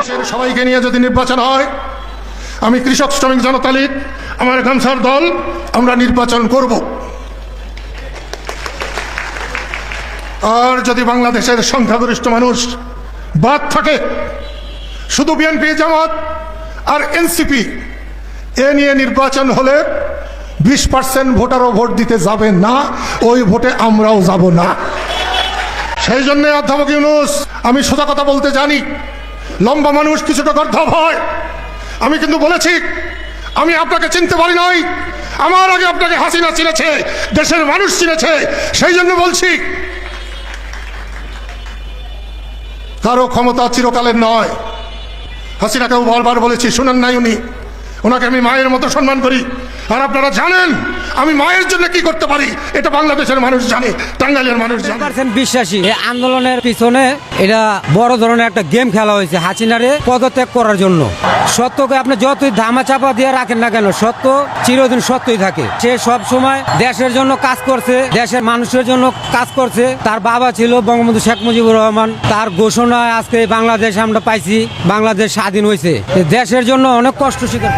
দেশের সবাইকে নিয়ে যদি নির্বাচন হয়, আমি কৃষক শ্রমিক জনতা লীগ, আমার গামছার দল, আমরা নির্বাচন করব। আর যদি বাংলাদেশের সংখ্যাগরিষ্ঠ মানুষ বাদ থাকে, শুধু বিএনপি, জামাত আর এনসিপি, এ নিয়ে নির্বাচন হলে বিশ পার্সেন্ট ভোটারও ভোট দিতে যাবে না, ওই ভোটে আমরাও যাব না। সেই জন্য অধ্যাপক ইউনুস, আমি সোজা কথা বলতে জানি লম্বা মানুষ কিছুটা গর্ধব হয়? আমি কিন্তু বলেছি, আমি আপনাকে চিনতে পারি নাই। আমার আগে আপনাকে হাসিনা চিনেছে, দেশের মানুষ চিনেছে, সেই জন্য বলছি, কারও ক্ষমতা চিরকালের নয়। হাসিনাকেও বারবার বলেছি, শুনেন নাই উনি, ওনাকে আমি মায়ের মতো সম্মান করি। আর আপনারা জানেন আমি মায়ের জন্য কি করতে পারি? এটা বাংলাদেশের মানুষ জানে, টাঙ্গাইলের মানুষ জানে। বিশ্বাসী। এই আন্দোলনের পিছনে এটা বড় ধরনের একটা গেম খেলা হয়েছে হাসিনারে পদত্যাগ করার জন্য। সত্যকে আপনি যতই ধামা চাপা দিয়ে রাখেন না কেন, সত্য চিরদিন সত্যই থাকে। সে সব সময় দেশের জন্য কাজ করছে, দেশের মানুষের জন্য কাজ করছে। তার বাবা ছিল বঙ্গবন্ধু শেখ মুজিবুর রহমান। তার ঘোষণায় আজকে বাংলাদেশ আমরা পাইছি, বাংলাদেশ স্বাধীন হয়েছে। দেশের জন্য অনেক কষ্ট স্বীকার